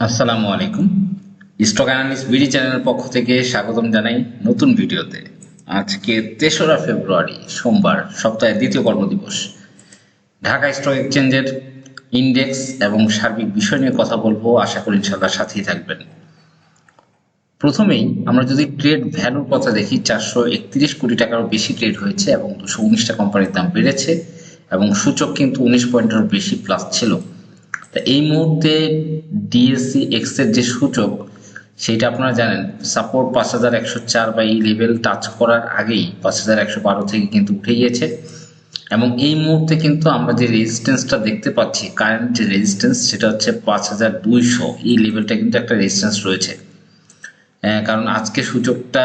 আসসালামু আলাইকুম। Stock analyst BD চ্যানেলের পক্ষ থেকে স্বাগতম জানাই নতুন ভিডিওতে। আজকে তেসরা ফেব্রুয়ারি, সোমবার, সপ্তাহের দ্বিতীয় কর্মদিবস ঢাকা স্টক এক্সচেঞ্জের ইন্ডেক্স এবং সার্বিক বিষয় নিয়ে কথা বলব, আশা করি ইনশাল্লাহ সাথেই থাকবেন। প্রথমেই আমরা যদি ট্রেড ভ্যালুর কথা দেখি, চারশো একত্রিশ কোটি টাকারও বেশি ট্রেড হয়েছে এবং দুশো উনিশটা কোম্পানির দাম বেড়েছে এবং সূচক কিন্তু উনিশ পয়েন্টেরও বেশি প্লাস ছিল। এই মুহূর্তে ডিএসসি এক্সের যে সূচক, সেটা আপনারা জানেন সাপোর্ট পাঁচ হাজার একশো চার বা এই লেভেল টাচ করার আগেই পাঁচ হাজার একশো বারো থেকে কিন্তু উঠে গিয়েছে। এবং এই মুহূর্তে কিন্তু আমরা যে রেজিস্ট্যান্সটা দেখতে পাচ্ছি কারেন্ট যে রেজিস্ট্যান্স সেটা হচ্ছে পাঁচ হাজার দুইশো। এই লেভেলটা কিন্তু একটা রেজিস্ট্যান্স রয়েছে। কারণ আজকে সূচকটা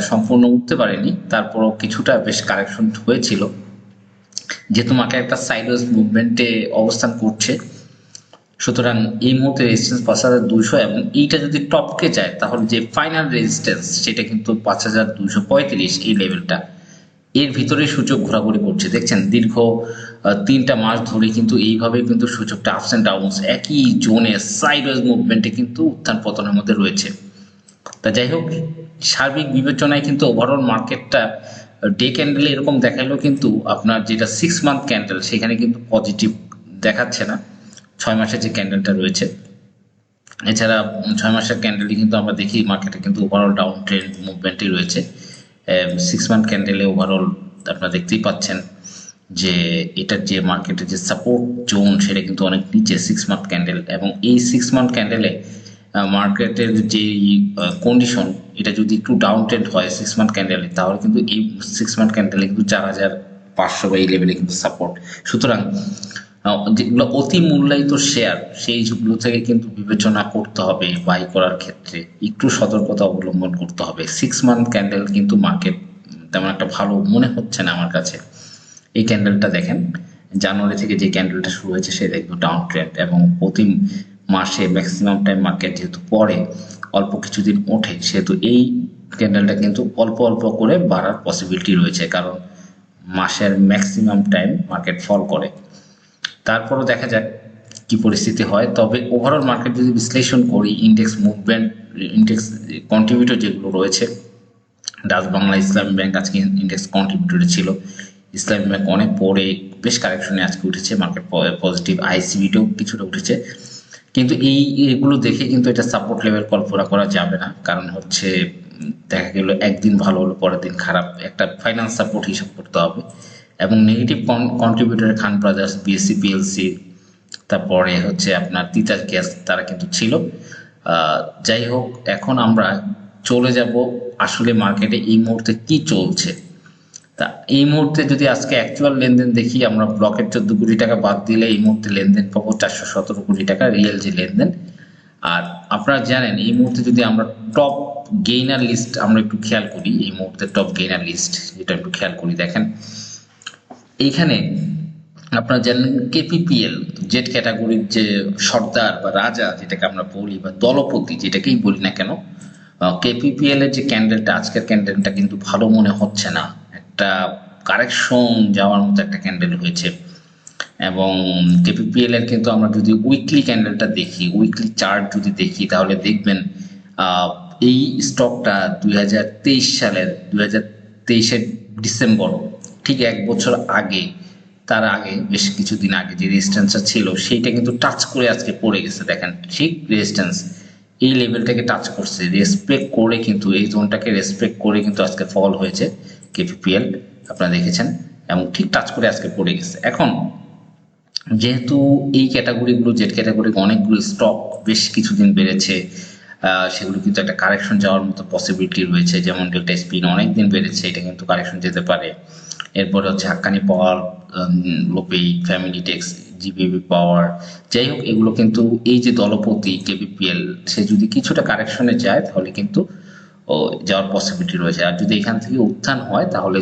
সম্পূর্ণ উঠতে পারেনি। তারপরও কিছুটা বেশ কারেকশন হয়েছিল। যেহেতু মার্কেট একটা সাইডওয়েজ মুভমেন্টে অবস্থান করছে সুতরাং এই মুহূর্তে রেজিস্ট্যান্স পাঁচ হাজার দুইশো এবং এইটা যদি টপকে যায়, তাহলে যে ফাইনাল রেজিস্ট্যান্স সেটা কিন্তু পাঁচ হাজার দুইশো পঁয়ত্রিশ এই লেভেলটা এর ভিতরে সূচক ঘোরাঘুরি করছে। দেখছেন, দীর্ঘ তিনটা মাস ধরে কিন্তু এইভাবে কিন্তু সূচকটা আপস অ্যান্ড ডাউনস একই জোনে সাইডওয়েজ মুভমেন্টে কিন্তু উত্থান পতনের মধ্যে রয়েছে। তা যাই হোক, সার্বিক বিবেচনায় কিন্তু ওভারঅল মার্কেটটা ডে ক্যান্ডেলে এরকম দেখালেও কিন্তু আপনার যেটা সিক্স মান্থ ক্যান্ডেল সেখানে কিন্তু পজিটিভ দেখাচ্ছে না। ছয় মাসের যে ক্যান্ডেলটা রয়েছে, এছাড়া ছয় মাসের ক্যান্ডেলই কিন্তু আমরা দেখি মার্কেটে কিন্তু ওভারঅল ডাউন ট্রেন্ড মুভমেন্টই রয়েছে। সিক্স মান্থ ক্যান্ডেলে ওভারঅল আপনারা দেখতেই পাচ্ছেন যে এটার যে মার্কেটের যে সাপোর্ট জোন সেটা কিন্তু অনেক নিচে সিক্স মান্থ ক্যান্ডেল এবং এই সিক্স মান্থ ক্যান্ডেলে মার্কেটের যে কন্ডিশন এটা যদি একটু ডাউন ট্রেন্ড হয় সিক্স মান্থ ক্যান্ডেলে তাহলে কিন্তু এই সিক্স মান্থ ক্যান্ডেলে কিন্তু চার হাজার পাঁচশো বা এই লেভেলে কিন্তু সাপোর্ট সুতরাং যেগুলো অতি মূল্যায়িত শেয়ার সেইগুলো থেকে কিন্তু বিবেচনা করতে হবে বাই করার ক্ষেত্রে। একটু সতর্কতা অবলম্বন করতে হবে। সিক্স মান্থ ক্যান্ডেল কিন্তু মার্কেট তেমন একটা ভালো মনে হচ্ছে না আমার কাছে। এই ক্যান্ডেলটা দেখেন, জানুয়ারি থেকে যে ক্যান্ডেলটা শুরু হয়েছে, সে দেখব ডাউন ট্রেন্ড এবং প্রতি মাসে ম্যাক্সিমাম টাইম মার্কেট যেহেতু পরে অল্প কিছুদিন ওঠে, সেহেতু এই ক্যান্ডেলটা কিন্তু অল্প অল্প করে বাড়ার পসিবিলিটি রয়েছে। কারণ মাসের ম্যাক্সিমাম টাইম মার্কেট ফল করে। তারপরও দেখা যাক কি পরিস্থিতি হয়। তবে ওভারঅল মার্কেট যদি বিশ্লেষণ করি ইন্ডেক্স মুভমেন্ট ইন্ডেক্স কন্ট্রিবিউটর যেগুলো রয়েছে, ডাচ বাংলা ইসলামী ব্যাংক আজকে ইন্ডেক্স কন্ট্রিবিউটরে ছিল। ইসলামী ব্যাংক অনেক পরে বেশ কারেকশনে আজকে উঠেছে মার্কেট পজিটিভ আইসিবিটাও কিছুটা উঠেছে। কিন্তু এই এগুলো দেখে কিন্তু এটা সাপোর্ট লেভেল কল্পনা করা যাবে না। কারণ হচ্ছে, দেখা গেল একদিন ভালো হলো, পরের দিন খারাপ। একটা ফাইন্যান্স সাপোর্ট হিসাব করতে হবে। এবং negative contributor Khan brothers BSC PLC তারপরে হচ্ছে আপনার তিতাস গ্যাস, তারা কিন্তু ছিল। যাই হোক, এখন আমরা চলে যাব আসলে মার্কেটে এই মুহূর্তে কি চলছে। তা এই মুহূর্তে যদি আজকে অ্যাকচুয়াল লেনদেন দেখি, আমরা ব্লকের চোদ্দ কোটি টাকা বাদ দিলে এই মুহূর্তে লেনদেন পাবো চারশো সতেরো কোটি টাকা রিয়েল যে লেনদেন। আর আপনারা জানেন, এই মুহূর্তে যদি আমরা টপ গেইনার লিস্ট আমরা একটু খেয়াল করি, এই মুহূর্তে টপ গেইনার লিস্ট যেটা একটু খেয়াল করি, দেখেন। এইখানে আপনারা জানেন কেপিপিএল জেট ক্যাটাগরির যে সর্দার বা রাজা যেটাকে আমরা বলি বা দলপতি যেটাকেই বলি না কেন কেপিপিএল এর যে ক্যান্ডেলটা আজকের ক্যান্ডেলটা কিন্তু ভালো মনে হচ্ছে না। একটা কারেকশন যাওয়ার মতো একটা ক্যান্ডেল হয়েছে। এবং কেপিপিএল এর কিন্তু আমরা যদি উইকলি ক্যান্ডেলটা দেখি উইকলি চার্ট যদি দেখি, তাহলে দেখবেন এই স্টকটা দুই হাজার তেইশ সালের, দুই ডিসেম্বর ঠিক এক বছর আগে, তার আগে, বেশ কিছুদিন আগে যে রেজিস্ট্যান্সটা ছিল, সেইটা কিন্তু টাচ করে আজকে পড়ে গেছে, দেখেন। ঠিক রেজিস্ট্যান্স এই লেভেলটাকে টাচ করছে। রেসপেক্ট করে কিন্তু, এই জোনটাকে রেসপেক্ট করে কিন্তু আজকে ফল হয়েছে কেপিপিএল আপনারা দেখেছেন, এবং ঠিক টাচ করে আজকে পড়ে গেছে। এখন, যেহেতু এই ক্যাটাগরিগুলো জেট ক্যাটাগরি অনেকগুলো স্টক বেশ কিছুদিন বেড়েছে সেগুলো কিন্তু একটা কারেকশন যাওয়ার মতো পসিবিলিটি রয়েছে, যেমন ডেল্টা স্পিন অনেক দিন বেড়েছে, এটা কিন্তু কারেকশন যেতে পারে। এরপরে হচ্ছে হাক্কানি পাওয়ার লোপেই, ফ্যামিলি টেক্স জিবিবি পাওয়ার, যাই হোক, এগুলো কিন্তু এই যে দলপতি কেবিপিএল সে যদি কিছুটা কারেকশনে যায়, তাহলে কিন্তু যাওয়ার পসিবিলিটি রয়েছে। আর যদি এখান থেকে উত্থান হয়, তাহলে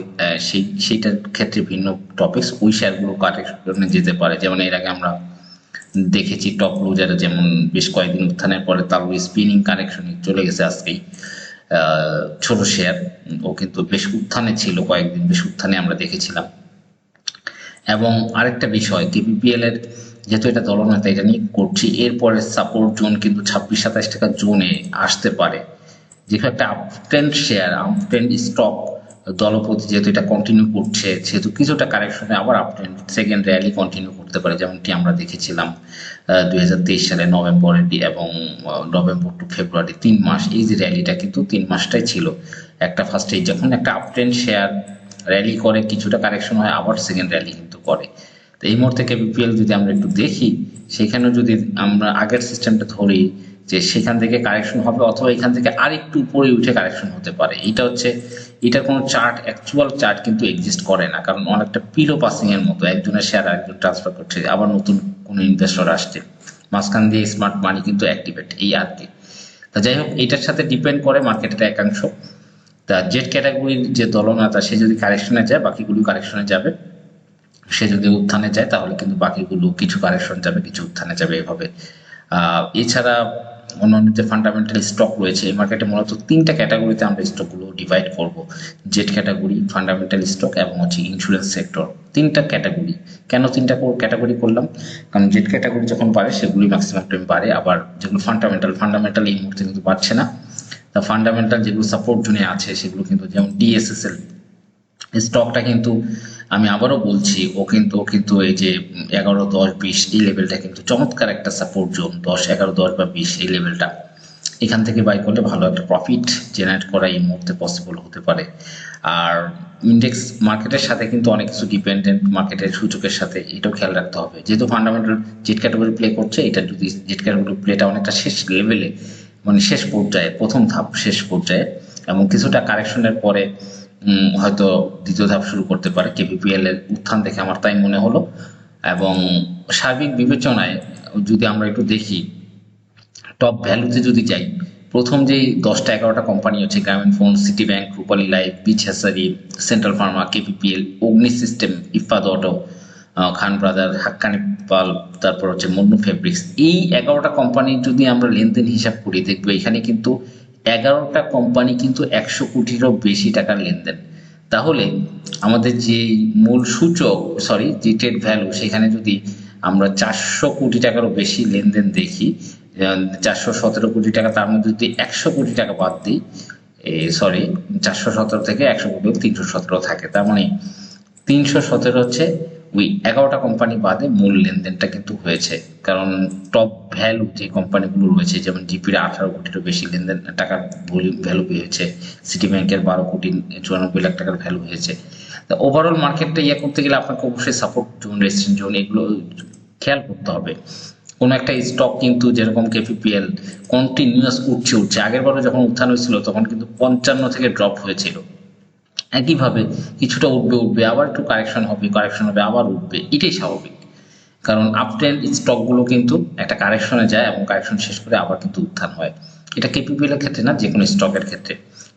সেই, সেইটার ক্ষেত্রে ভিন্ন টপিকস ওই শেয়ারগুলো কারেকশনে যেতে পারে। যেমন এর আগে আমরা দেখেছি টপ লুজার যেমন বেশ কয়েকদিন উত্থানের পরে তার স্পিনিং কানেকশনে চলে গেছে আজকেই। ছোট শেয়ার ও কিন্তু বেশ উত্থানে ছিল, কয়েকদিন বেশ উত্থানে আমরা দেখেছিলাম। এবং আরেকটা বিষয় কেপিপিএল এর যেহেতু এটা দলনেতা, এটা নিয়ে করছি, এরপরে সাপোর্ট জোন কিন্তু ছাব্বিশ, সাতাশ টাকা জোনে আসতে পারে। যেহেতু একটা আপট্রেন্ড শেয়ার আপট্রেন্ড স্টক দলপতি যেহেতু এটা কন্টিনিউ করছে, সেহেতু কিছুটা কারেকশনে আবার আপট্রেন্ড সেকেন্ড র্যালি কন্টিনিউ করতে পারে, যেমনটি আমরা দেখেছিলাম দুই হাজার তেইশ সালে নভেম্বরের এবং নভেম্বর টু ফেব্রুয়ারি তিন মাস, এই যে র্যালিটা কিন্তু তিন মাসটাই ছিল। একটা ফার্স্ট ফার্স্টে যখন একটা আপট্রেন্ড শেয়ার র্যালি করে, কিছুটা কারেকশন হয়, আবার সেকেন্ড র্যালি কিন্তু করে। তো এই মুহূর্তে কেপিপিএল যদি আমরা একটু দেখি, সেখানেও যদি আমরা আগের সিস্টেমটা ধরি যে সেখান থেকে কারেকশন হবে অথবা এখান থেকে আরেকটু উপরে উঠে কারেকশন হতে পারে। এটা হচ্ছে, এটার কোনো চার্ট অ্যাকচুয়াল চার্ট কিন্তু এক্সিস্ট করে না, কারণ অনেকটা পিলো পাসিং এর মতো, একজনের শেয়ার আরেকজন ট্রান্সফার করছে, আবার নতুন কোনো ইনভেস্টর আসছে। মাঝখান দিয়ে স্মার্ট মানি কিন্তু অ্যাক্টিভেট এই আর কি। তা যাই হোক, এটার সাথে ডিপেন্ড করে মার্কেটের একাংশ। তা জেড ক্যাটাগরির যে দলনেতা, সে যদি কারেকশনে যায়, বাকিগুলো কারেকশনে যাবে। সে যদি উত্থানে যায়, তাহলে কিন্তু বাকিগুলো কিছু কারেকশন যাবে, কিছু উত্থানে যাবে এভাবে। এছাড়া অন্যান্য যে ফান্ডামেন্টাল স্টক রয়েছে, এই মার্কেটে মূলত তিনটা ক্যাটাগরিতে আমরা স্টকগুলো ডিভাইড করব। জেড ক্যাটাগরি ফান্ডামেন্টাল স্টক এবং হচ্ছে ইন্স্যুরেন্স সেক্টর তিনটা ক্যাটাগরি কেন তিনটা ক্যাটাগরি করলাম? কারণ জেড ক্যাটাগরি যখন বাড়ে সেগুলি ম্যাক্সিমাম টাইম বাড়ে। আবার যেগুলো ফান্ডামেন্টাল ফান্ডামেন্টাল এই মুহূর্তে কিন্তু বাড়ছে না। তা ফান্ডামেন্টাল যেগুলো সাপোর্ট জোনে আছে, সেগুলো কিন্তু যেমন ডিএসএসএল স্টকটা কিন্তু আমি আবারও বলছি, ও কিন্তু কিন্তু এই যে এগারো, দশ, বিশ, এই লেভেলটা কিন্তু চমৎকার একটা সাপোর্ট জোন দশ, এগারো, দশ বা বিশ, এই লেভেলটা এখান থেকে বাই করলে ভালো একটা প্রফিট জেনারেট করা এই মুহূর্তে পসিবল হতে পারে। আর ইন্ডেক্স মার্কেটের সাথে কিন্তু অনেক কিছু ডিপেন্ডেন্ট মার্কেটের সূচকের সাথে এটাও খেয়াল রাখতে হবে। যেহেতু ফান্ডামেন্টাল জেট ক্যাটাগরি প্লে করছে, এটা যদি জেট ক্যাটাগরি প্লেটা অনেকটা শেষ লেভেলে মানে শেষ পর্যায়ে, প্রথম ধাপ শেষ পর্যায়ে, এবং কিছুটা কারেকশনের পরে হয়তো দ্বিতীয় ধাপ শুরু করতে পারে কেপিপিএল এর উত্থান দেখে আমার তাই মনে হলো। এবং সার্বিক বিবেচনায় যদি আমরা একটু দেখি টপ ভ্যালুতে যদি যাই, প্রথম যেই দশটা এগারোটা কোম্পানি হচ্ছে Grameen phone city bank Rupali life beach hatchery central pharma KPPL Agni system Ifad auto Khan brother Hakkani pulp তারপর হচ্ছে মন্নু ফেব্রিক্স এই এগারোটা কোম্পানির যদি আমরা লেনদেন হিসাব করি, দেখব এখানে কিন্তু এগারোটা কোম্পানি কিন্তু একশো কোটিরও বেশি টাকার লেনদেন। তাহলে আমাদের যে মূল সূচক সরি যে ট্রেড ভ্যালু সেখানে যদি আমরা চারশো কোটি টাকারও বেশি লেনদেন দেখি চারশো সতেরো কোটি টাকা, তার মধ্যে যদি একশো কোটি টাকা বাদ দিই সরি চারশো সতেরো থেকে একশো কোটি, তিনশো সতেরো থাকে। তার মানে তিনশো সতেরো হচ্ছে ওই এগারোটা কোম্পানি বাদে মূল লেনদেনটা কিন্তু হয়েছে। কারণ টপ ভ্যালু যে কোম্পানিগুলো রয়েছে, যেমন জিপির আঠারো কোটিরও বেশি লেনদেন, টাকার ভ্যালু হয়েছে। সিটি ব্যাংকের বারো কোটি, চুরানব্বই লাখ টাকার ভ্যালু হয়েছে। তা ওভারঅল মার্কেটটা ইয়ে করতে গেলে আপনাকে অবশ্যই সাপোর্ট জোন রেজিস্ট্রেশন জোন এগুলো খেয়াল করতে হবে। কোনো একটা স্টক কিন্তু যেরকম কেপিপিএল কন্টিনিউয়াস উঠছে উঠছে। আগের বারে যখন উত্থান হয়েছিল, তখন কিন্তু পঞ্চান্ন থেকে ড্রপ হয়েছিল। একইভাবে কিছুটা উঠবে উঠবে আবার একটু কারেকশন হবে কারেকশন হবে আবার উঠবে। এটাই স্বাভাবিক। কারণ আপ ট্রেন্ড স্টকগুলো কিন্তু একটা কারেকশনে যায় এবং কারেকশন শেষ করে আবার কিন্তু উত্থান হয়। এটা কেপিপিএল এর ক্ষেত্রে না যে কোনো স্টকের ক্ষেত্রে।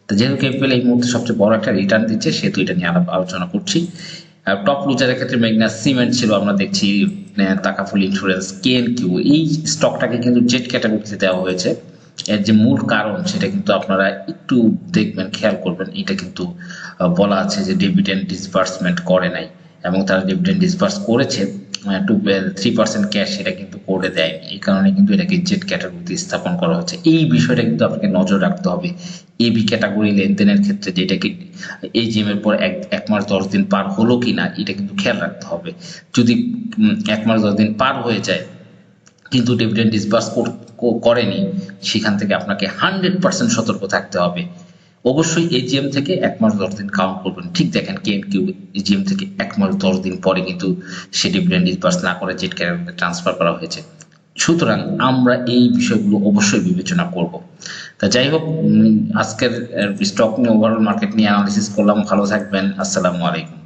তো যেহেতু কেপিপিএল এই মুহূর্তে সবচেয়ে বড় একটা রিটার্ন দিচ্ছে সেহেতু এটা নিয়ে আলোচনা করছি। টপ লুজারের ক্ষেত্রে মেঘনা সিমেন্ট ছিল আমরা দেখছি আহ, টাকাফুল ইন্স্যুরেন্স কেএন কিউ এই স্টকটাকে কিন্তু জেট ক্যাটাগরিতে দেওয়া হয়েছে। এর যে মূল কারণ সেটা কিন্তু আপনারা একটু দেখবেন, খেয়াল করবেন, এটা কিন্তু বলা আছে যে ডিভিডেন্ড ডিসবার্সমেন্ট করে নাই। এবং তারা ডিভিডেন্ড ডিসবার্স করেছে টু থ্রি পার্সেন্ট ক্যাশ এটা কিন্তু করে দেয় এই কারণে কিন্তু এটাকে জেট ক্যাটাগরিতে স্থাপন করা হচ্ছে। এই বিষয়টা কিন্তু আপনাকে নজর রাখতে হবে। এবি ক্যাটাগরি লেনদেনের ক্ষেত্রে যেটা কি এই জিএম এর পর এক এক মাস দশ দিন পার হলো কি না এটা কিন্তু খেয়াল রাখতে হবে। যদি এক মাস দশ দিন পার হয়ে যায়, কিন্তু ডিভিডেন্ড ডিসবার্স করেনি, সেখান থেকে আপনাকে হান্ড্রেড পার্সেন্ট সতর্ক থাকতে হবে। অবশ্যই এজিএম থেকে এক মাস দশ দিন কাউন্ট করবেন। ঠিক দেখেন কে এন কিউ এজিএম থেকে এক মাস দশ দিন পরে কিন্তু সে ডিভিডেন্ড ডিসবার্স না করে জেট ক্যারিয়ারকে ট্রান্সফার করা হয়েছে। সুতরাং আমরা এই বিষয়গুলো অবশ্যই বিবেচনা করব। তা যাই হোক আজকের স্টক নিয়ে ওভারঅল মার্কেট নিয়ে অ্যানালিসিস করলাম। ভালো থাকবেন। আসসালামু আলাইকুম।